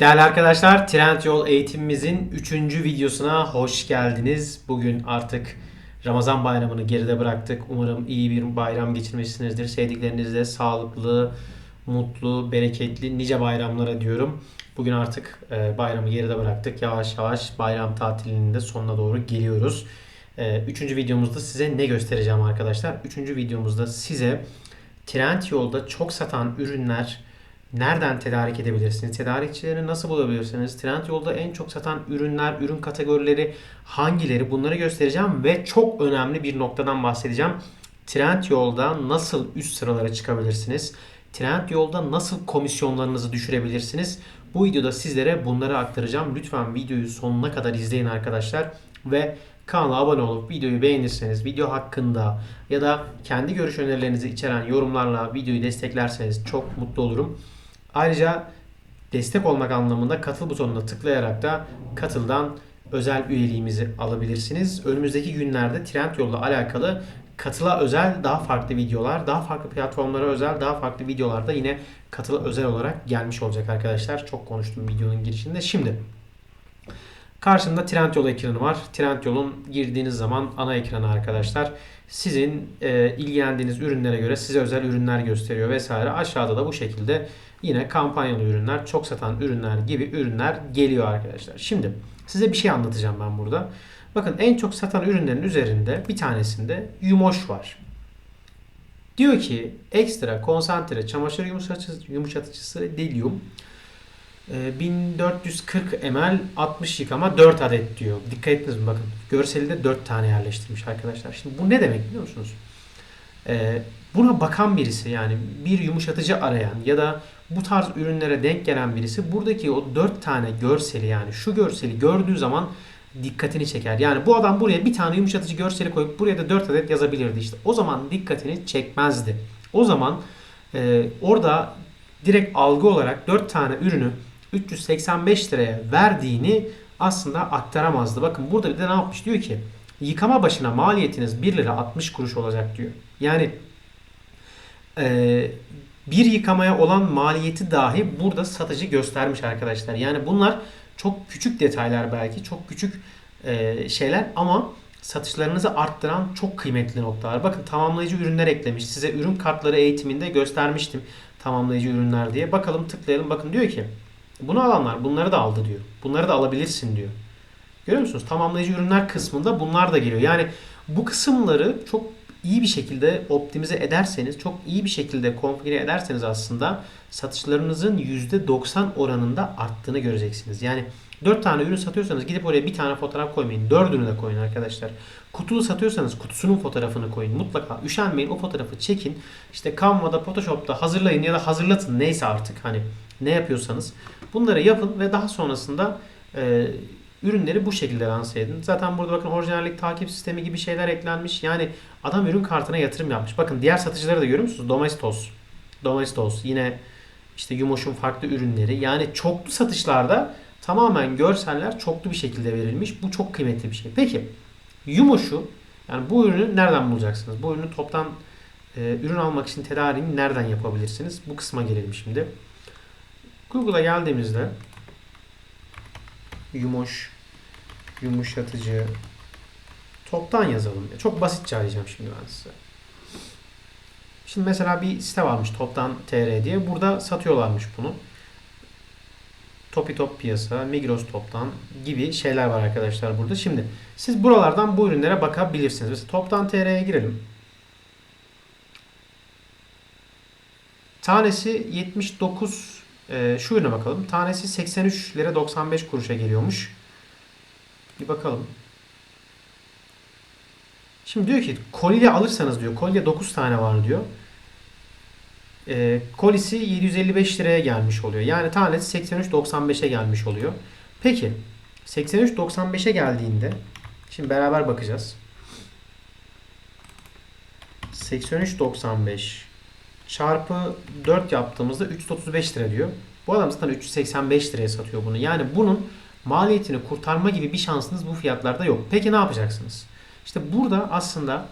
Değerli arkadaşlar, Trendyol eğitimimizin 3. videosuna hoş geldiniz. Bugün artık Ramazan bayramını geride bıraktık. Umarım iyi bir bayram geçirmişsinizdir. Sevdiklerinizle sağlıklı, mutlu, bereketli nice bayramlara diyorum. Bugün artık e, bayramı geride bıraktık. Yavaş yavaş bayram tatilinin de sonuna doğru geliyoruz. E, Üçüncü videomuzda size ne göstereceğim arkadaşlar? Üçüncü videomuzda size Trendyol'da çok satan ürünler nereden tedarik edebilirsiniz? Tedarikçileri nasıl bulabilirsiniz? Trendyol'da en çok satan ürünler, ürün kategorileri hangileri? Bunları göstereceğim ve çok önemli bir noktadan bahsedeceğim. Trendyol'da nasıl üst sıralara çıkabilirsiniz? Trendyol'da nasıl komisyonlarınızı düşürebilirsiniz? Bu videoda sizlere bunları aktaracağım. Lütfen videoyu sonuna kadar izleyin arkadaşlar ve kanala abone olup videoyu beğenirseniz, video hakkında ya da kendi görüş önerilerinizi içeren yorumlarla videoyu desteklerseniz çok mutlu olurum. Ayrıca destek olmak anlamında katıl butonuna tıklayarak da katıldan özel üyeliğimizi alabilirsiniz. Önümüzdeki günlerde Trendyol'la alakalı katıla özel daha farklı videolar, daha farklı platformlara özel daha farklı videolarda yine katıla özel olarak gelmiş olacak arkadaşlar. Çok konuştum videonun girişinde. Şimdi Karşımda Trendyol ekranı var. Trendyol'un girdiğiniz zaman ana ekranı arkadaşlar. Sizin e, ilgilendiğiniz ürünlere göre size özel ürünler gösteriyor vesaire. Aşağıda da bu şekilde yine kampanyalı ürünler, çok satan ürünler gibi ürünler geliyor arkadaşlar. Şimdi size bir şey anlatacağım ben burada. Bakın en çok satan ürünlerin üzerinde bir tanesinde Yumoş var. Diyor ki ekstra konsantre çamaşır yumuşatıcısı, yumuşatıcısı Delium e, 1440 ml 60 yıkama 4 adet diyor. Dikkat ettiniz mi bakın. Görseli de 4 tane yerleştirmiş arkadaşlar. Şimdi bu ne demek biliyor musunuz? E, buna bakan birisi yani bir yumuşatıcı arayan ya da bu tarz ürünlere denk gelen birisi buradaki o 4 tane görseli yani şu görseli gördüğü zaman dikkatini çeker. Yani bu adam buraya bir tane yumuşatıcı görseli koyup buraya da 4 adet yazabilirdi işte. O zaman dikkatini çekmezdi. O zaman e, orada direkt algı olarak 4 tane ürünü 385 liraya verdiğini aslında aktaramazdı. Bakın burada bir de ne yapmış? Diyor ki yıkama başına maliyetiniz 1 lira 60 kuruş olacak diyor. Yani e, bir yıkamaya olan maliyeti dahi burada satıcı göstermiş arkadaşlar. Yani bunlar çok küçük detaylar belki, çok küçük e, şeyler ama satışlarınızı arttıran çok kıymetli noktalar. Bakın tamamlayıcı ürünler eklemiş. Size ürün kartları eğitiminde göstermiştim tamamlayıcı ürünler diye. Bakalım tıklayalım. Bakın diyor ki bunu alanlar bunları da aldı diyor. Bunları da alabilirsin diyor. Görüyor musunuz? Tamamlayıcı ürünler kısmında bunlar da geliyor. Yani bu kısımları çok iyi bir şekilde optimize ederseniz, çok iyi bir şekilde konfigüre ederseniz aslında satışlarınızın %90 oranında arttığını göreceksiniz. Yani 4 tane ürün satıyorsanız gidip oraya bir tane fotoğraf koymayın. 4'ünü de koyun arkadaşlar. Kutulu satıyorsanız kutusunun fotoğrafını koyun. Mutlaka üşenmeyin o fotoğrafı çekin. İşte Canva'da, Photoshop'ta hazırlayın ya da hazırlatın neyse artık hani ne yapıyorsanız. Bunları yapın ve daha sonrasında e, ürünleri bu şekilde lanse edin. Zaten burada bakın orijinallik takip sistemi gibi şeyler eklenmiş. Yani adam ürün kartına yatırım yapmış. Bakın diğer satıcıları da görüyor musunuz? Domestos. Domestos. Yine işte Yumoş'un farklı ürünleri. Yani çoklu satışlarda tamamen görseller çoklu bir şekilde verilmiş. Bu çok kıymetli bir şey. Peki Yumoş'u yani bu ürünü nereden bulacaksınız? Bu ürünü toptan e, ürün almak için tedariğini nereden yapabilirsiniz? Bu kısma gelelim şimdi. Google'a geldiğimizde yumuş, yumuşatıcı toptan yazalım. Çok basitçe arayacağım şimdi ben size. Şimdi mesela bir site varmış toptan tr diye. Burada satıyorlarmış bunu. Topi Top piyasa, Migros toptan gibi şeyler var arkadaşlar burada. Şimdi siz buralardan bu ürünlere bakabilirsiniz. Mesela toptan tr'ye girelim. Tanesi 79 ee, şu ürüne bakalım. Tanesi 83 lira 95 kuruşa geliyormuş. Bir bakalım. Şimdi diyor ki kolye alırsanız diyor. Kolye 9 tane var diyor. E, kolisi 755 liraya gelmiş oluyor. Yani tanesi 83.95'e gelmiş oluyor. Peki 83.95'e geldiğinde şimdi beraber bakacağız. 83.95 çarpı 4 yaptığımızda 335 lira diyor. Bu adam zaten 385 liraya satıyor bunu. Yani bunun maliyetini kurtarma gibi bir şansınız bu fiyatlarda yok. Peki ne yapacaksınız? İşte burada aslında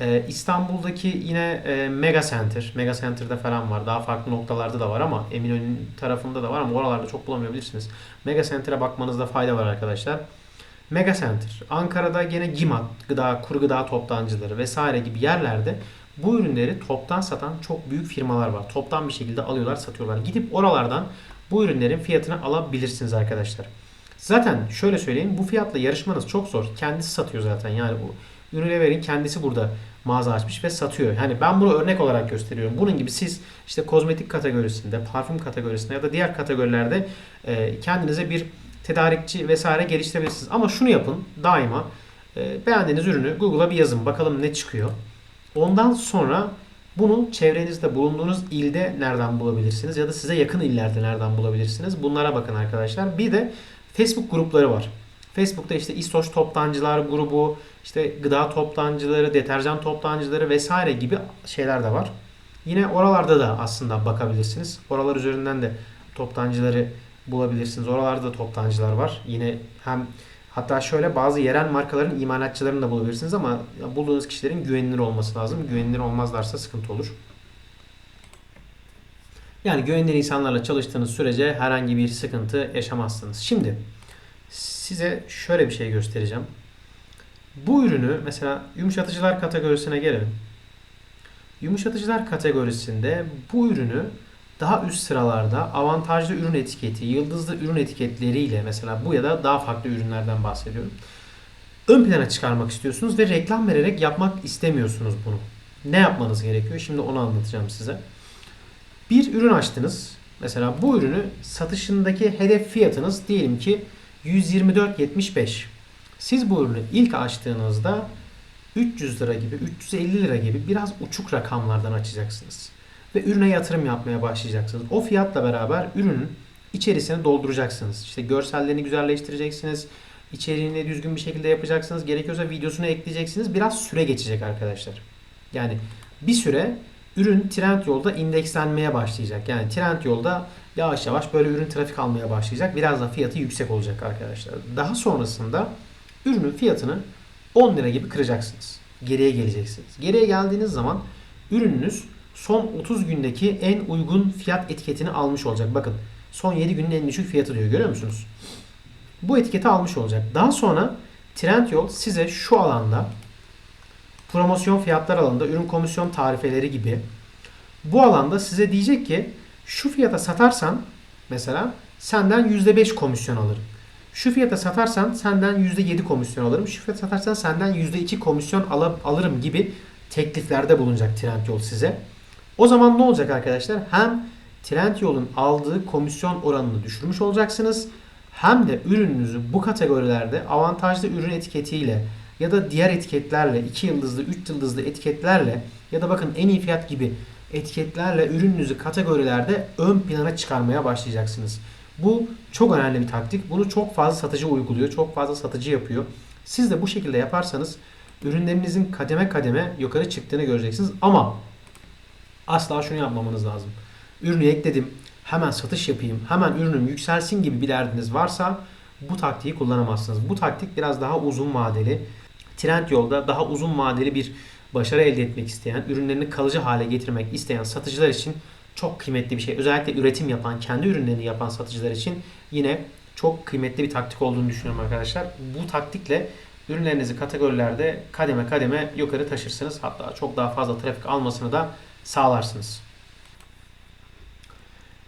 Ee, İstanbul'daki yine e, Mega Center, Mega Center'da falan var. Daha farklı noktalarda da var ama Eminönü tarafında da var ama oralarda çok bulamayabilirsiniz. Mega Center'a bakmanızda fayda var arkadaşlar. Mega Center, Ankara'da gene Gimat, gıda, kuru gıda toptancıları vesaire gibi yerlerde bu ürünleri toptan satan çok büyük firmalar var. Toptan bir şekilde alıyorlar, satıyorlar. Gidip oralardan bu ürünlerin fiyatını alabilirsiniz arkadaşlar. Zaten şöyle söyleyeyim bu fiyatla yarışmanız çok zor. Kendisi satıyor zaten yani bu Unilever'in kendisi burada mağaza açmış ve satıyor. Yani ben bunu örnek olarak gösteriyorum. Bunun gibi siz işte kozmetik kategorisinde, parfüm kategorisinde ya da diğer kategorilerde e, kendinize bir tedarikçi vesaire geliştirebilirsiniz. Ama şunu yapın daima e, beğendiğiniz ürünü Google'a bir yazın bakalım ne çıkıyor. Ondan sonra bunu çevrenizde bulunduğunuz ilde nereden bulabilirsiniz ya da size yakın illerde nereden bulabilirsiniz? Bunlara bakın arkadaşlar. Bir de Facebook grupları var. Facebook'ta işte İstoş toptancılar grubu, işte gıda toptancıları, deterjan toptancıları vesaire gibi şeyler de var. Yine oralarda da aslında bakabilirsiniz. Oralar üzerinden de toptancıları bulabilirsiniz. Oralarda da toptancılar var. Yine hem hatta şöyle bazı yerel markaların imalatçılarını da bulabilirsiniz ama bulduğunuz kişilerin güvenilir olması lazım. Güvenilir olmazlarsa sıkıntı olur. Yani güvenilir insanlarla çalıştığınız sürece herhangi bir sıkıntı yaşamazsınız. Şimdi size şöyle bir şey göstereceğim. Bu ürünü mesela yumuşatıcılar kategorisine gelelim. Yumuşatıcılar kategorisinde bu ürünü daha üst sıralarda avantajlı ürün etiketi, yıldızlı ürün etiketleriyle mesela bu ya da daha farklı ürünlerden bahsediyorum. Ön plana çıkarmak istiyorsunuz ve reklam vererek yapmak istemiyorsunuz bunu. Ne yapmanız gerekiyor? Şimdi onu anlatacağım size. Bir ürün açtınız. Mesela bu ürünü satışındaki hedef fiyatınız diyelim ki 124.75. Siz bu ürünü ilk açtığınızda 300 lira gibi, 350 lira gibi biraz uçuk rakamlardan açacaksınız. Ve ürüne yatırım yapmaya başlayacaksınız. O fiyatla beraber ürünün içerisini dolduracaksınız. İşte görsellerini güzelleştireceksiniz. İçeriğini düzgün bir şekilde yapacaksınız. Gerekiyorsa videosunu ekleyeceksiniz. Biraz süre geçecek arkadaşlar. Yani bir süre ürün Trendyol'da indekslenmeye başlayacak. Yani Trendyol'da yavaş yavaş böyle ürün trafik almaya başlayacak. Biraz da fiyatı yüksek olacak arkadaşlar. Daha sonrasında ürünün fiyatını 10 lira gibi kıracaksınız. Geriye geleceksiniz. Geriye geldiğiniz zaman ürününüz son 30 gündeki en uygun fiyat etiketini almış olacak. Bakın son 7 günün en düşük fiyatı diyor. Görüyor musunuz? Bu etiketi almış olacak. Daha sonra Trendyol size şu alanda promosyon fiyatlar alanında ürün komisyon tarifeleri gibi bu alanda size diyecek ki şu fiyata satarsan mesela senden %5 komisyon alırım. Şu fiyata satarsan senden %7 komisyon alırım. Şu fiyata satarsan senden %2 komisyon al alırım gibi tekliflerde bulunacak Trendyol size. O zaman ne olacak arkadaşlar? Hem Trendyol'un aldığı komisyon oranını düşürmüş olacaksınız. Hem de ürününüzü bu kategorilerde avantajlı ürün etiketiyle ya da diğer etiketlerle 2 yıldızlı 3 yıldızlı etiketlerle ya da bakın en iyi fiyat gibi etiketlerle ürününüzü kategorilerde ön plana çıkarmaya başlayacaksınız. Bu çok önemli bir taktik. Bunu çok fazla satıcı uyguluyor. Çok fazla satıcı yapıyor. Siz de bu şekilde yaparsanız ürünlerinizin kademe kademe yukarı çıktığını göreceksiniz. Ama asla şunu yapmamanız lazım. Ürünü ekledim. Hemen satış yapayım. Hemen ürünüm yükselsin gibi bir derdiniz varsa bu taktiği kullanamazsınız. Bu taktik biraz daha uzun vadeli. Trendyol'da daha uzun vadeli bir başarı elde etmek isteyen, ürünlerini kalıcı hale getirmek isteyen satıcılar için çok kıymetli bir şey. Özellikle üretim yapan, kendi ürünlerini yapan satıcılar için yine çok kıymetli bir taktik olduğunu düşünüyorum arkadaşlar. Bu taktikle ürünlerinizi kategorilerde kademe kademe yukarı taşırsınız. Hatta çok daha fazla trafik almasını da sağlarsınız.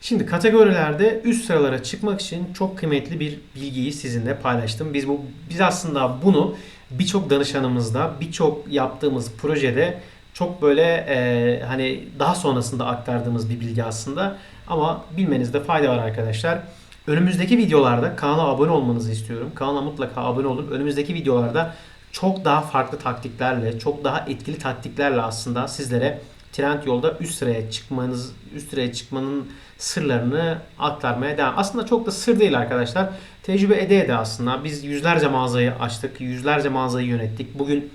Şimdi kategorilerde üst sıralara çıkmak için çok kıymetli bir bilgiyi sizinle paylaştım. Biz bu biz aslında bunu birçok danışanımızda, birçok yaptığımız projede çok böyle e, hani daha sonrasında aktardığımız bir bilgi aslında. Ama bilmenizde fayda var arkadaşlar. Önümüzdeki videolarda kanala abone olmanızı istiyorum. Kanala mutlaka abone olun. Önümüzdeki videolarda çok daha farklı taktiklerle, çok daha etkili taktiklerle aslında sizlere trend yolda üst sıraya çıkmanız, üst sıraya çıkmanın sırlarını aktarmaya devam. Aslında çok da sır değil arkadaşlar. Tecrübe ede ede aslında biz yüzlerce mağazayı açtık, yüzlerce mağazayı yönettik. Bugün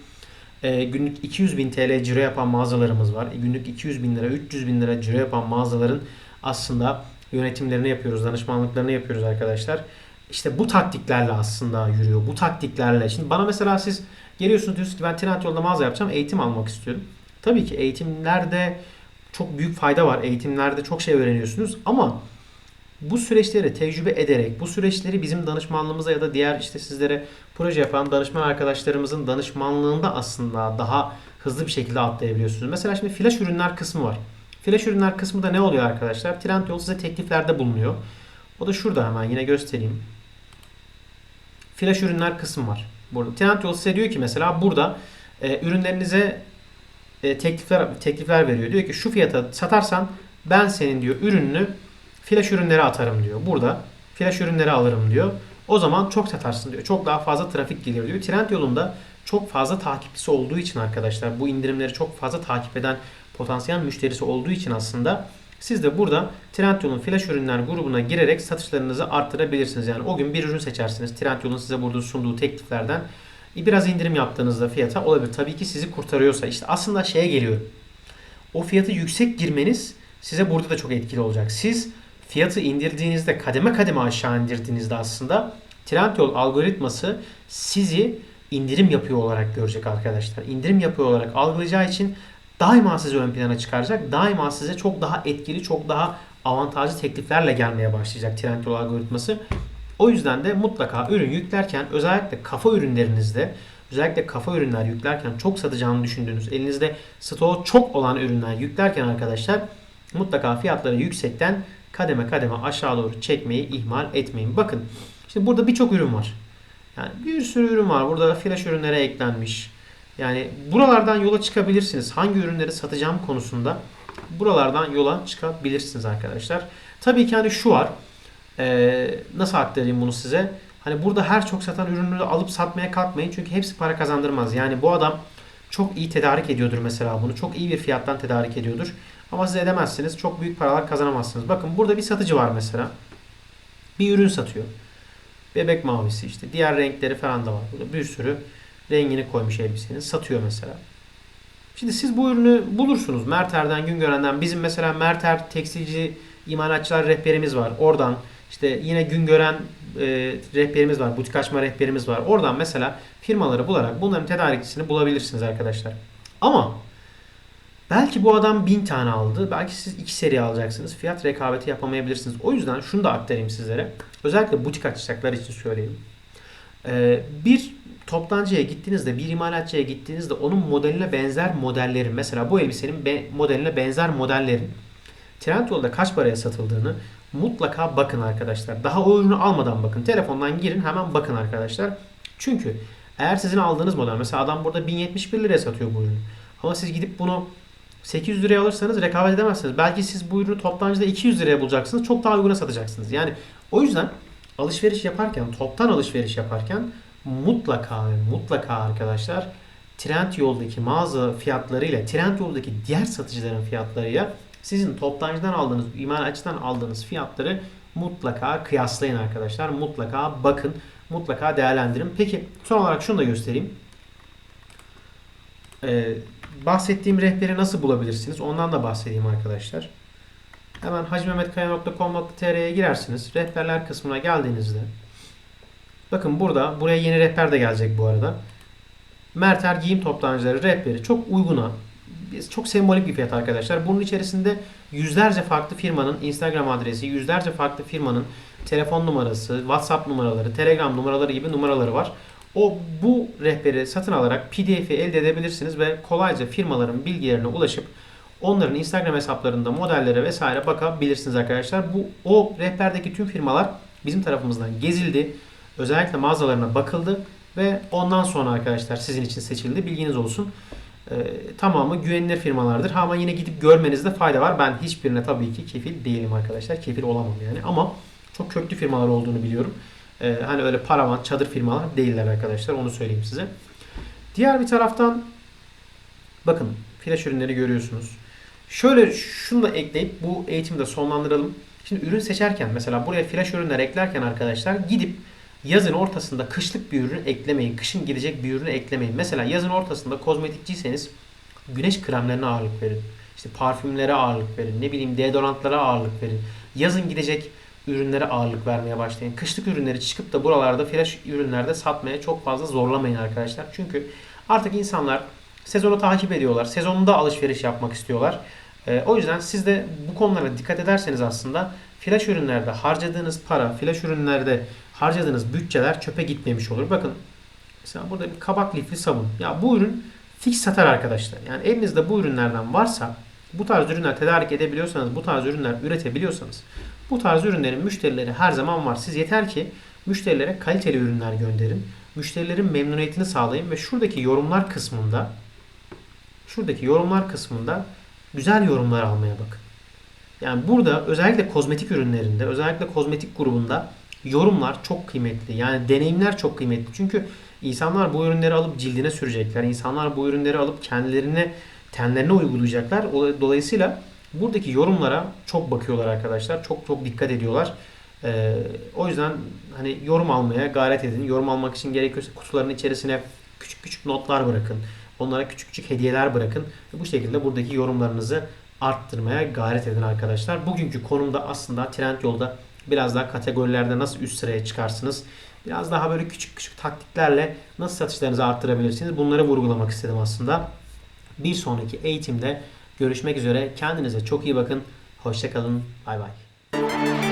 e, günlük 200 bin TL ciro yapan mağazalarımız var. E, günlük 200 bin lira, 300 bin lira ciro yapan mağazaların aslında yönetimlerini yapıyoruz, danışmanlıklarını yapıyoruz arkadaşlar. işte bu taktiklerle aslında yürüyor. Bu taktiklerle. Şimdi bana mesela siz geliyorsunuz diyorsunuz ki ben Trendyol'da mağaza yapacağım. Eğitim almak istiyorum. Tabii ki eğitimlerde çok büyük fayda var. Eğitimlerde çok şey öğreniyorsunuz ama bu süreçleri tecrübe ederek, bu süreçleri bizim danışmanlığımıza ya da diğer işte sizlere proje yapan danışman arkadaşlarımızın danışmanlığında aslında daha hızlı bir şekilde atlayabiliyorsunuz. Mesela şimdi flash ürünler kısmı var. Flash ürünler kısmı da ne oluyor arkadaşlar? Trendyol size tekliflerde bulunuyor. O da şurada hemen yine göstereyim. Flash ürünler kısmı var. Burada Trendyol size diyor ki mesela burada e, ürünlerinize e, teklifler teklifler veriyor. Diyor ki şu fiyata satarsan ben senin diyor ürününü flash ürünlere atarım diyor. Burada flash ürünleri alırım diyor. O zaman çok satarsın diyor. Çok daha fazla trafik gelir diyor. Trendyol'un da çok fazla takipçisi olduğu için arkadaşlar bu indirimleri çok fazla takip eden potansiyel müşterisi olduğu için aslında siz de burada Trendyol'un flash ürünler grubuna girerek satışlarınızı arttırabilirsiniz. Yani o gün bir ürün seçersiniz. Trendyol'un size burada sunduğu tekliflerden biraz indirim yaptığınızda fiyata olabilir. Tabii ki sizi kurtarıyorsa işte aslında şeye geliyor. O fiyatı yüksek girmeniz size burada da çok etkili olacak. Siz fiyatı indirdiğinizde kademe kademe aşağı indirdiğinizde aslında Trendyol algoritması sizi indirim yapıyor olarak görecek arkadaşlar. İndirim yapıyor olarak algılayacağı için daima sizi ön plana çıkaracak. Daima size çok daha etkili, çok daha avantajlı tekliflerle gelmeye başlayacak Trendyol algoritması. O yüzden de mutlaka ürün yüklerken özellikle kafa ürünlerinizde özellikle kafa ürünler yüklerken çok satacağını düşündüğünüz elinizde stoğu çok olan ürünler yüklerken arkadaşlar mutlaka fiyatları yüksekten kademe kademe aşağı doğru çekmeyi ihmal etmeyin. Bakın işte burada birçok ürün var. Yani bir sürü ürün var. Burada flash ürünlere eklenmiş. Yani buralardan yola çıkabilirsiniz. Hangi ürünleri satacağım konusunda buralardan yola çıkabilirsiniz arkadaşlar. Tabii ki hani şu var. Ee, nasıl aktarayım bunu size? Hani burada her çok satan ürünü alıp satmaya kalkmayın. Çünkü hepsi para kazandırmaz. Yani bu adam çok iyi tedarik ediyordur mesela bunu. Çok iyi bir fiyattan tedarik ediyordur. Ama siz edemezsiniz. Çok büyük paralar kazanamazsınız. Bakın burada bir satıcı var mesela. Bir ürün satıyor. Bebek mavisi işte. Diğer renkleri falan da var. Burada bir sürü rengini koymuş elbisenin. Satıyor mesela. Şimdi siz bu ürünü bulursunuz. Merter'den, Güngören'den. Bizim mesela Merter tekstilci imalatçılar rehberimiz var. Oradan işte yine Güngören e, rehberimiz var. Butik açma rehberimiz var. Oradan mesela firmaları bularak bunların tedarikçisini bulabilirsiniz arkadaşlar. Ama belki bu adam bin tane aldı. Belki siz iki seri alacaksınız. Fiyat rekabeti yapamayabilirsiniz. O yüzden şunu da aktarayım sizlere. Özellikle butik açacaklar için söyleyeyim. Ee, bir toptancıya gittiğinizde, bir imalatçıya gittiğinizde onun modeline benzer modellerin, mesela bu elbisenin be, modeline benzer modellerin Trendyol'da kaç paraya satıldığını mutlaka bakın arkadaşlar. Daha o ürünü almadan bakın. Telefondan girin hemen bakın arkadaşlar. Çünkü eğer sizin aldığınız model mesela adam burada 1071 liraya satıyor bu ürünü. Ama siz gidip bunu 800 liraya alırsanız rekabet edemezsiniz. Belki siz bu ürünü toptancıda 200 liraya bulacaksınız. Çok daha uyguna satacaksınız. Yani o yüzden alışveriş yaparken, toptan alışveriş yaparken mutlaka ve mutlaka arkadaşlar Trendyol'daki mağaza fiyatlarıyla Trendyol'daki diğer satıcıların fiyatlarıyla sizin toptancıdan aldığınız, imalatçıdan aldığınız fiyatları mutlaka kıyaslayın arkadaşlar. Mutlaka bakın, mutlaka değerlendirin. Peki son olarak şunu da göstereyim. Ee, bahsettiğim rehberi nasıl bulabilirsiniz? Ondan da bahsedeyim arkadaşlar. Hemen hacimehmetkaya.com.tr'ye girersiniz. Rehberler kısmına geldiğinizde bakın burada buraya yeni rehber de gelecek bu arada. Merter giyim toptancıları rehberi çok uyguna çok sembolik bir fiyat arkadaşlar. Bunun içerisinde yüzlerce farklı firmanın Instagram adresi, yüzlerce farklı firmanın telefon numarası, WhatsApp numaraları, Telegram numaraları gibi numaraları var. O bu rehberi satın alarak PDF'i elde edebilirsiniz ve kolayca firmaların bilgilerine ulaşıp onların Instagram hesaplarında modellere vesaire bakabilirsiniz arkadaşlar. Bu o rehberdeki tüm firmalar bizim tarafımızdan gezildi. Özellikle mağazalarına bakıldı ve ondan sonra arkadaşlar sizin için seçildi. Bilginiz olsun. Ee, tamamı güvenilir firmalardır. Ama yine gidip görmenizde fayda var. Ben hiçbirine tabii ki kefil değilim arkadaşlar. Kefil olamam yani. Ama çok köklü firmalar olduğunu biliyorum. Ee, hani öyle paravan, çadır firmalar değiller arkadaşlar. Onu söyleyeyim size. Diğer bir taraftan bakın flash ürünleri görüyorsunuz. Şöyle şunu da ekleyip bu eğitimi de sonlandıralım. Şimdi ürün seçerken mesela buraya flash ürünler eklerken arkadaşlar gidip yazın ortasında kışlık bir ürün eklemeyin. Kışın gidecek bir ürünü eklemeyin. Mesela yazın ortasında kozmetikçiyseniz güneş kremlerine ağırlık verin. İşte parfümlere ağırlık verin. Ne bileyim deodorantlara ağırlık verin. Yazın gidecek ürünlere ağırlık vermeye başlayın. Kışlık ürünleri çıkıp da buralarda flash ürünlerde satmaya çok fazla zorlamayın arkadaşlar. Çünkü artık insanlar sezonu takip ediyorlar. Sezonunda alışveriş yapmak istiyorlar. Ee, o yüzden siz de bu konulara dikkat ederseniz aslında flash ürünlerde harcadığınız para, flash ürünlerde harcadığınız bütçeler çöpe gitmemiş olur. Bakın mesela burada bir kabak lifli sabun. Ya bu ürün fix satar arkadaşlar. Yani elinizde bu ürünlerden varsa bu tarz ürünler tedarik edebiliyorsanız, bu tarz ürünler üretebiliyorsanız bu tarz ürünlerin müşterileri her zaman var. Siz yeter ki müşterilere kaliteli ürünler gönderin. Müşterilerin memnuniyetini sağlayın ve şuradaki yorumlar kısmında şuradaki yorumlar kısmında güzel yorumlar almaya bakın. Yani burada özellikle kozmetik ürünlerinde, özellikle kozmetik grubunda yorumlar çok kıymetli. Yani deneyimler çok kıymetli. Çünkü insanlar bu ürünleri alıp cildine sürecekler. İnsanlar bu ürünleri alıp kendilerine tenlerine uygulayacaklar. Dolayısıyla buradaki yorumlara çok bakıyorlar arkadaşlar. Çok çok dikkat ediyorlar. Ee, o yüzden hani yorum almaya gayret edin. Yorum almak için gerekiyorsa kutuların içerisine küçük küçük notlar bırakın. Onlara küçük küçük hediyeler bırakın. Bu şekilde buradaki yorumlarınızı arttırmaya gayret edin arkadaşlar. Bugünkü konumda aslında Trendyol'da biraz daha kategorilerde nasıl üst sıraya çıkarsınız? Biraz daha böyle küçük küçük taktiklerle nasıl satışlarınızı arttırabilirsiniz? Bunları vurgulamak istedim aslında. Bir sonraki eğitimde görüşmek üzere. Kendinize çok iyi bakın. Hoşçakalın. Bay bay.